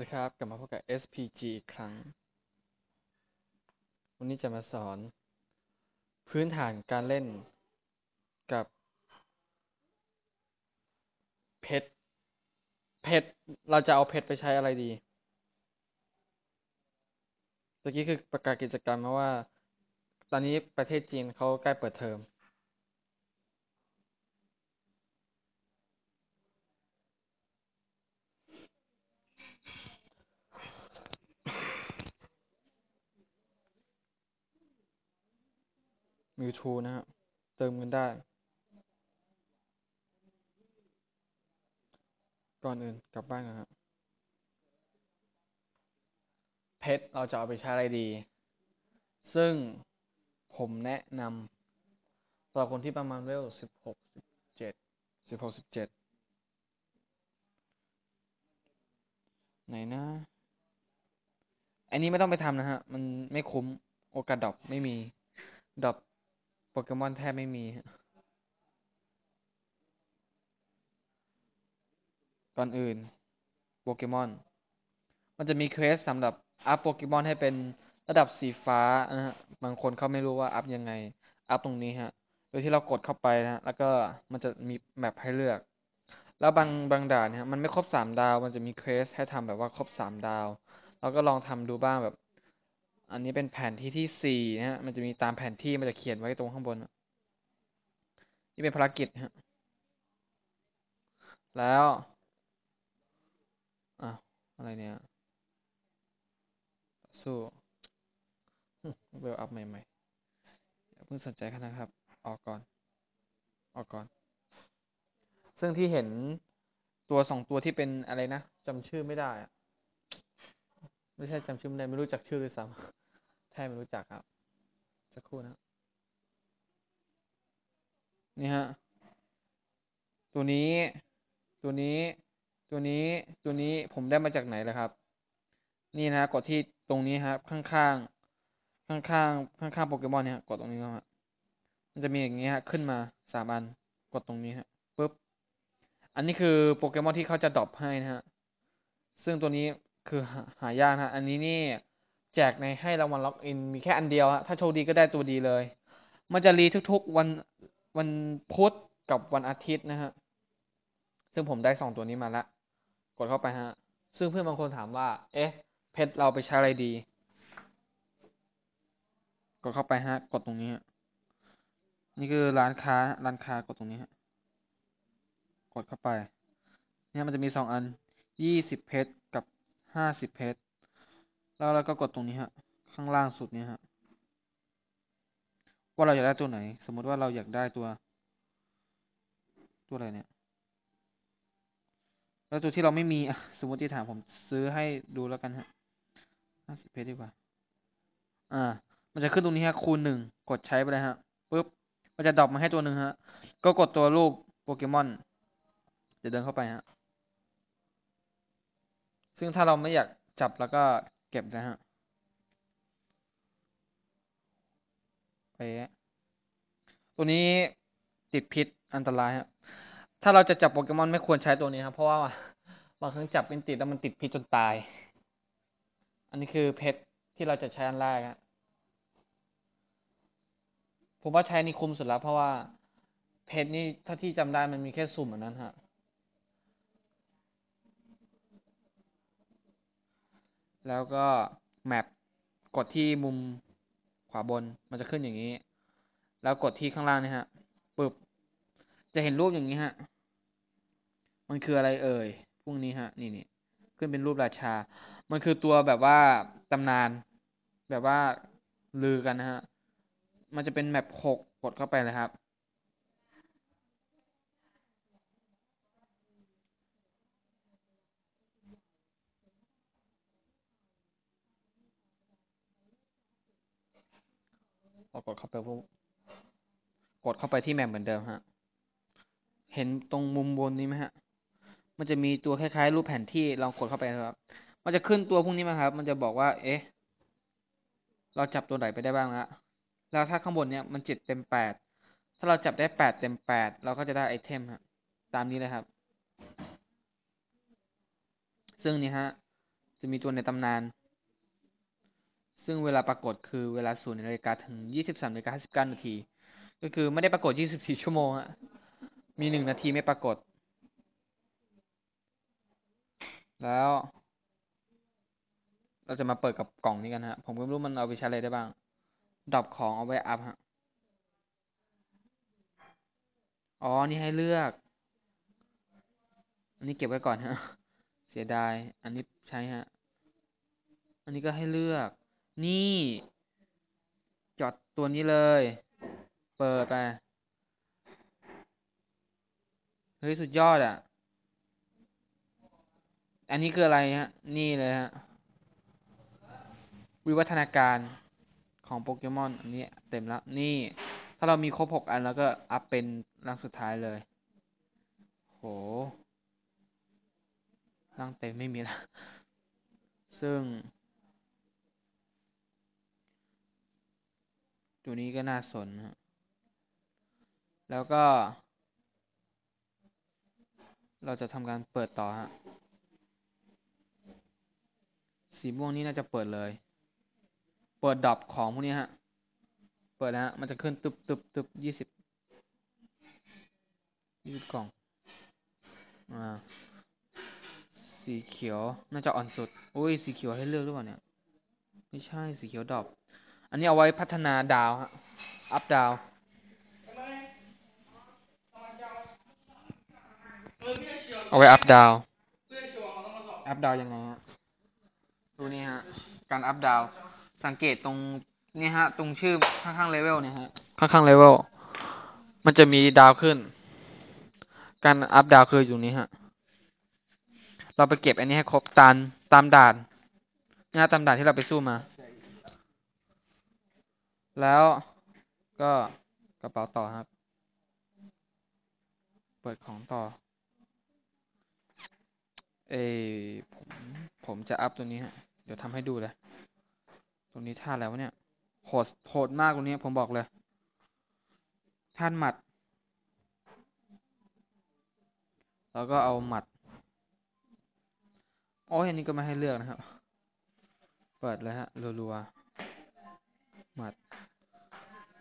วัสดีครับกลับมาพบกับ SPG อีกครั้ง วันนี้จะมาสอน พื้นฐานการเล่นกับ เพชรเพชรเราจะเอาเพชรไปใช้อะไรดีตะกี้คือประกาศกิจกรรมมาว่า ตอนนี้ประเทศจีนเขาใกล้เปิดเทอม มิวทูนะฮะ เติมเงินได้ ก่อนอื่นกลับบ้านนครับเพชรเราจะเอาไปใช้อะไรดี ซึ่งผมแนะนำสำหรับคนที่ประมาณเวลสิบหกสิบเจ็ดสิบหกสิบเจ็ดไหนนะ อันนี้ไม่ต้องไปทำนะฮะ มันไม่คุ้ม โอกาสดรอปไม่มีดรอป โปเกมอนแทบไม่มีก่อนอื่นโปเกมอน มันจะมีเควสสำหรับอัพโปเกมอนให้เป็นระดับสีฟ้านะฮะ บางคนเขาไม่รู้ว่าอัพยังไง อัพตรงนี้ฮะ โดยที่เรากดเข้าไปนะฮะแล้วก็มันจะมีแมปให้เลือก แล้วบางบางด่านเนี่ยมันไม่ครบสามดาว มันจะมีเควสให้ทำแบบว่าครบสามดาว เราก็ลองทำดูบ้างแบบ อันนี้เป็นแผนที่ที่สี่นะฮะ มันจะมีตามแผนที่มันจะเขียนไว้ตรงข้างบน นี่เป็นภารกิจฮะ แล้วอะอะไรเนี่ย สู้เวลอัพใหม่ๆอย่าเพิ่งสนใจกันนะครับ ออกก่อน ออกก่อน ซึ่งที่เห็นตัวสองตัวที่เป็นอะไรนะจำชื่อไม่ได้อะไม่ใช่จำชื่อไม่ได้ไม่รู้จักชื่อเลยซ้ำ แทบไม่รู้จักครับ สักครู่นะนี่ฮะ ตัวนี้ ตัวนี้ ตัวนี้ ตัวนี้ผมได้มาจากไหนล่ะครับ นี่นะกดที่ตรงนี้ครับ ข้างข้างข้างข้างข้างข้างโปเกมอนเนี่ยกดตรงนี้ครับมันจะมีอย่างนี้ฮะขึ้นมาสามอัน กดตรงนี้ฮะปุ๊บ อันนี้คือโปเกมอนที่เขาจะดรอปให้นะฮะ ซึ่งตัวนี้คือหาหายากนะ อันนี้นี่ แจกในให้รางวัลล็อกอินมีแค่อันเดียวฮะถ้าโชคดีก็ได้ตัวดีเลย มันจะรีทุกๆวันวันพุธกับวันอาทิตย์นะฮะ ซึ่งผมได้สองตัวนี้มาละกดเข้าไปฮะ ซึ่งเพื่อนบางคนถามว่า เอ๊ะ เพชรเราไปใช้อะไรดี กดเข้าไปฮะ กดตรงนี้ นี่คือร้านค้า ร้านค้ากดตรงนี้ฮะ กดเข้าไป เนี่ยมันจะมีสองอันยี่สิบเพชรกับห้าสิบเพชร แล้วเราก็กดตรงนี้ฮะ ข้างล่างสุดนี้ฮะ ว่าเราอยากได้ตัวไหน สมมุติว่าเราอยากได้ตัว ตัวอะไรเนี่ย แล้วตัวที่เราไม่มีสมมติฐานผมซื้อให้ดูแล้วกันฮะห้าสิบเพชรดีกว่า อ่า มันจะขึ้นตรงนี้ฮะ คูณหนึ่งกดใช้ไปเลยฮะปุ๊บ มันจะดรอปมาให้ตัวหนึ่งฮะ ก็กดตัวรูปโปเกมอนจะเดินเข้าไปฮะ ซึ่งถ้าเราไม่อยากจับแล้วก็ เก็บนะฮะไปตัวนี้ติดพิษอันตรายฮะถ้าเราจะจับโปเกมอนไม่ควรใช้ตัวนี้ครับ เพราะว่าบางครั้งจับเป็นติดแล้วมันติดพิษจนตาย อันนี้คือเพชรที่เราจะใช้อันแรกฮะผมว่าใช้นี่คุ้มสุดแล้วเพราะว่าเพชรนี่ถ้าที่จำได้มันมีแค่สุ่มอันนั้นฮะ แล้วก็แมปกดที่มุมขวาบนมันจะขึ้นอย่างนี้ แล้วกดที่ข้างล่างนี่ฮะปึ๊บจะเห็นรูปอย่างนี้ฮะ มันคืออะไรเอ่ย พวกนี้ฮะ นี่นี่ขึ้นเป็นรูปราชา มันคือตัวแบบว่าตำนาน แบบว่าลือกันนะฮะ มันจะเป็นแมปหกกดเข้าไปเลยครับ พอกดเข้าไปปุ๊บกดเข้าไปที่แมปเหมือนเดิมฮะ เห็นตรงมุมบนนี้ไหมฮะ มันจะมีตัวคล้ายๆ รูปแผนที่ลองกดเข้าไปครับ มันจะขึ้นตัวพวกนี้มาครับ มันจะบอกว่า เอ๊ะ เราจับตัวไหนไปได้บ้างละแล้วถ้าข้างบนเนี้ยมันเจ็ดเต็มแปด ถ้าเราจับได้แปดเต็มแปดเราก็จะได้ไอเทมฮะ ตามนี้เลยครับ ซึ่งนี่ฮะ จะมีตัวในตำนาน ซึ่งเวลาปรากฏคือเวลา0นย์นาฬิกาถึง23นาฬิกา59นาที ก็คือไม่ได้ปรากฏ24ชั่วโมงอะมี1นาทีไม่ปรากฏ แล้ว เราจะมาเปิดกับกล่องนี้กันฮะ ผมก็ไม่รู้มันเอาไปใช้อะไรได้บ้าง ดรอปของเอาไว้อัพฮะ อ๋อ นี่ให้เลือก อันนี้เก็บไว้ก่อนฮะ เสียดาย อันนี้ใช้ฮะ อันนี้ก็ให้เลือก นี่จอดตัวนี้เลย เปิดไป เฮ้ย สุดยอดอะ อันนี้คืออะไรฮะ นี่เลยฮะ วิวัฒนาการของโปเกมอน อันนี้เต็มแล้ว นี่ ถ้าเรามีครบหกอันแล้วก็อัพเป็นร่างสุดท้ายเลย โหร่างเต็มไม่มีแล้ว ซึ่ง ตัวนี้ก็น่าสนฮะแล้วก็ เราจะทำการเปิดต่อฮะสีม่วงนี้น่าจะเปิดเลย เปิดดรอปของพวกนี้ฮะ เปิดนะฮะ มันจะขึ้นตึบตึบตึบยี่สิบยี่สิบกล่อง อ่า สีเขียว น่าจะอ่อนสุด อุ้ย สีเขียวให้เลือกหรือเปล่าเนี่ย ไม่ใช่ สีเขียวดรอป อันนี้เอาไว้พัฒนาดาวฮะอัพดาวเอาไว้อัพดาวอัพดาวยังไงฮะดูนี่ฮะการอัพดาวสังเกตตรงนี่ฮะ ตรงชื่อข้างๆเลเวลเนี่ยฮะข้างๆเลเวลมันจะมีดาวขึ้น การอัพดาวคืออยู่นี้ฮะ เราไปเก็บอันนี้ให้ครบตามตามด่านนี่ฮะตามด่านที่เราไปสู้มา แล้วก็กระเป๋าต่อครับ เปิดของต่อ เอยผมผมจะอัพตัวนี้ฮะ เดี๋ยวทำให้ดูเลย ตรงนี้ท่าแล้วเนี่ยโหดโหดมากตรงนี้ผมบอกเลยท่านหมัด แล้วก็เอาหมัด โอ้ยอันนี้ก็ไม่ให้เลือกนะครับ เปิดเลยฮะรัวๆหมัด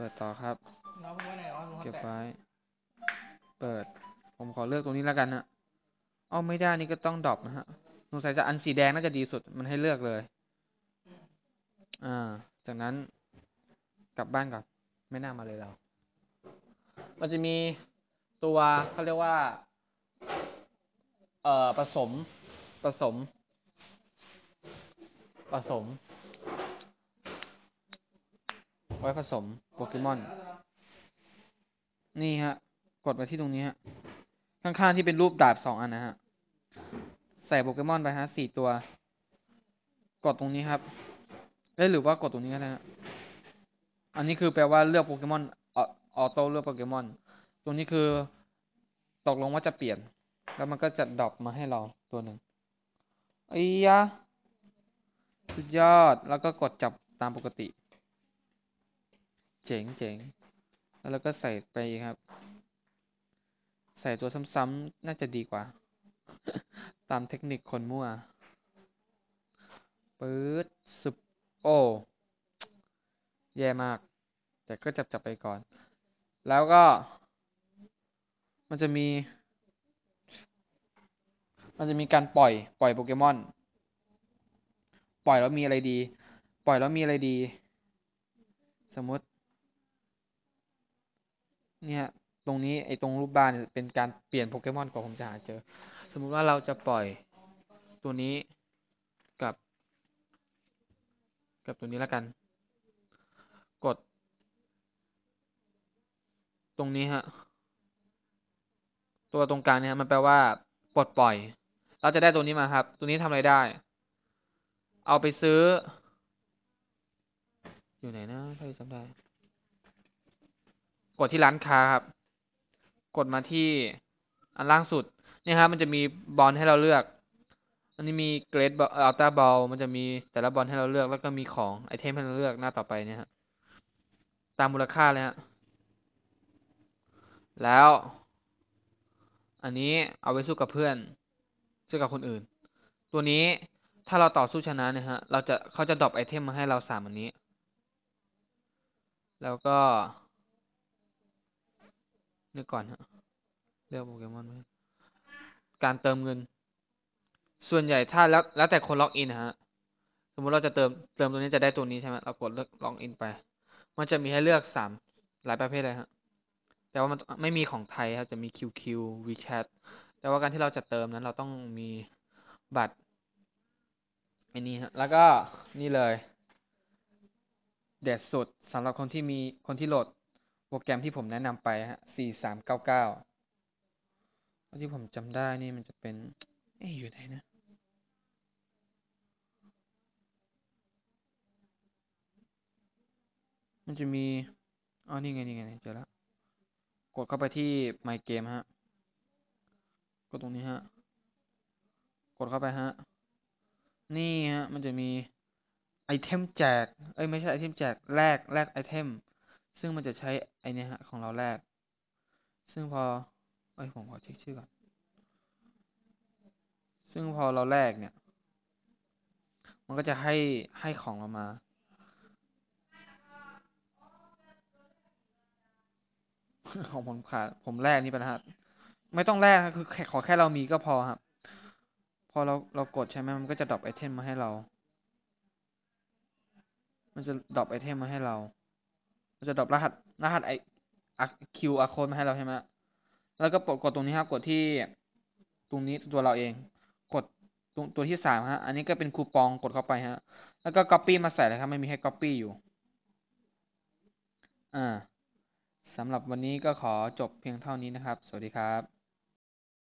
ปิดต่อครับเก็บไว้ เปิด ผมขอเลือกตรงนี้แล้วกันฮะเอาไม่ได้นี่ก็ต้องดรอปนะฮะสงสัยจะอันสีแดงน่าจะดีสุด มันให้เลือกเลย อ่า จากนั้นกลับบ้านก่อนไม่น่ามาเลยเรา มันจะมีตัวเขาเรียกว่า เอ่อผสมผสมผสม ไว้ผสมโปเกมอน นี่ฮะ กดไปที่ตรงนี้ฮะ ข้างๆที่เป็นรูปดาบสองอันนะฮะ ใส่โปเกมอนไปฮะสี่ตัว กดตรงนี้ครับเอ้ยหรือว่ากดตรงนี้ก็ได้ฮะ อันนี้คือแปลว่าเลือกโปเกมอนออโต้เลือกโปเกมอน ตรงนี้คือตกลงว่าจะเปลี่ยน แล้วมันก็จะดรอปมาให้เราตัวหนึ่งไอ้ยะสุดยอด แล้วก็กดจับตามปกติ จ๋งเจ๋งแล้วเราก็ใส่ไปครับ ใส่ตัวซ้ำๆน่าจะดีกว่า ตามเทคนิคคนมั่วปื๊ดสุบโอ้แย่มาก แต่ก็จับจับไปก่อน แล้วก็ มันจะมี มันจะมีการปล่อย ปล่อยโปเกมอน ปล่อยแล้วมีอะไรดี ปล่อยแล้วมีอะไรดี สมมติ เนี่ยตรงนี้ไอ้ตรงรูปบ้านเนี่ยเป็นการเปลี่ยนโปเกมอนกว่าผมจะหาเจอ สมมุติว่าเราจะปล่อยตัวนี้กับ กับตัวนี้แล้วกัน กด ตรงนี้ฮะ ตัวตรงกลางเนี่ยมันแปลว่าปลดปล่อย เราจะได้ตัวนี้มาครับ ตัวนี้ทำอะไรได้ เอาไปซื้อ อยู่ไหนนะถ้าจำได้ กดที่ร้านค้าครับ กดมาที่อันล่างสุดนี่ครับมันจะมีบอลให้เราเลือก อันนี้มีเกรดบอลอัลต้าบอลมันจะมีแต่ละบอลให้เราเลือกแล้วก็มีของไอเทมให้เราเลือกหน้าต่อไปเนี่ยฮะตามมูลค่าเลยฮะแล้ว อันนี้เอาไว้สู้กับเพื่อนสู้กับคนอื่น ตัวนี้ถ้าเราต่อสู้ชนะเนี่ยฮะเราจะเขาจะดรอปไอเทมมาให้เราสามอันนี้ แล้วก็ นี่ก่อนฮะเลือกโปเกมอนไว้การเติมเงิน ส่วนใหญ่ถ้าแล้วแล้วแต่คนล็อกอินนะฮะสมมติเราจะเติมเติมตัวนี้จะได้ตัวนี้ใช่ไหมเรากดเลือกล็อกอินไป มันจะมีให้เลือกสามหลายประเภทเลยฮะแต่ว่ามันไม่มีของไทยครับจะมี QQ WeChat แต่ว่าการที่เราจะเติมนั้นเราต้องมีบัตรไอ้นี่ฮะแล้วก็นี่เลย เด็ดสุดสำหรับคนที่มีคนที่โหลด โปรแกรมที่ผมแนะนำไปฮะสี่สามเก้าเก้าที่ผมจำได้นี่มันจะเป็น เอ๊ะอยู่ไหนนะมันจะมี อ๋อ นี่ไง นี่ไง เจอแล้ว กดเข้าไปที่ My Game ฮะ กดตรงนี้ฮะ กดเข้าไปฮะ นี่ฮะ มันจะมีไอเทมแจก เอ้ย ไม่ใช่ไอเทมแจก แลก แลกไอเทม ซึ่งมันจะใช้ ไอเนี้ยฮะของเราแลกซึ่งพอ เอ้ยผมขอเช็คชื่อก่อน ซึ่งพอเราแลกเนี่ย มันก็จะให้ให้ของเรามา ของผมขาดผมแลกนี่ปนะฮะไม่ต้องแลกนะคือแค่ขอแค่เรามีก็พอครับ พอเราเรากดใช่ไหมมันก็จะดรอปไอเทมมาให้เรา มันจะดรอปไอเทมมาให้เรา จะดรอปรหัสรหัสไอคิวอาร์โค้ดมาให้เราใช่ไหมแล้วก็กดกดตรงนี้ครับกดที่ตรงนี้ตัวเราเอง กดตรงตัวที่สามฮะ อันนี้ก็เป็นคูปองกดเข้าไปฮะ แล้วก็ copy มาใส่เลยครับ ไม่มีให้ copy อยู่ อ่าสำหรับวันนี้ก็ขอจบเพียงเท่านี้นะครับ สวัสดีครับ